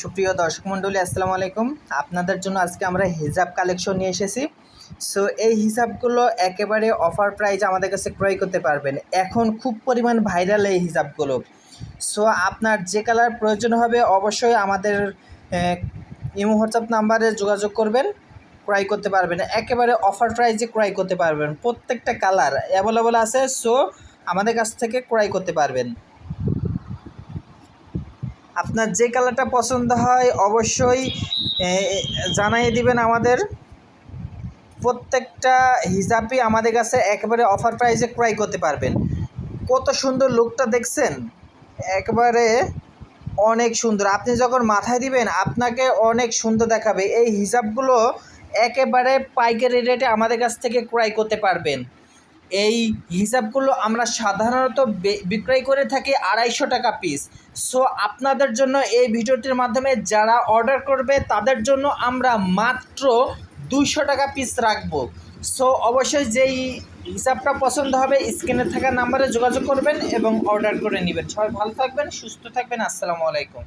সুপ্রিয় দর্শক মণ্ডলী, আসসালামু আলাইকুম। আপনাদের জন্য আজকে আমরা হিজাব কালেকশন নিয়ে এসেছি। সো এই হিসাবগুলো একেবারে অফার প্রাইজ আমাদের কাছে ক্রয় করতে পারবেন। এখন খুব পরিমাণ ভাইরাল এই হিসাবগুলো সো আপনার যে কালার প্রয়োজন হবে অবশ্যই আমাদের ইমো হোয়াটসঅ্যাপ নাম্বারে যোগাযোগ করবেন, ক্রয় করতে পারবেন। একেবারে অফার প্রাইজে ক্রয় করতে পারবেন। প্রত্যেকটা কালার অ্যাভেলেবল আছে সো আমাদের কাছ থেকে ক্রয় করতে পারবেন। আপনার যে কালারটা পছন্দ হয় অবশ্যই জানাই দিবেন আমাদের। প্রত্যেকটা হিসাবই আমাদের কাছে একেবারে অফার প্রাইসে ক্রয় করতে পারবেন। কত সুন্দর লুকটা দেখছেন? একবারে অনেক সুন্দর। আপনি যখন মাথায় দিবেন, আপনাকে অনেক সুন্দর দেখাবে। এই হিসাবগুলো একেবারে পাইকারি রেটে আমাদের কাছ থেকে ক্রয় করতে পারবেন। এই হিসাবগুলো আমরা সাধারণত বিক্রয় করে থাকি আড়াইশো টাকা পিস সো আপনাদের জন্য এই ভিডিওটির মাধ্যমে যারা অর্ডার করবে, তাদের জন্য আমরা মাত্র দুইশো টাকা পিস রাখব। সো অবশ্যই যেই হিসাবটা পছন্দ হবে স্ক্রিনে থাকা নাম্বারে যোগাযোগ করবেন এবং অর্ডার করে নেবেন। সবাই ভালো থাকবেন, সুস্থ থাকবেন। আসসালামু আলাইকুম।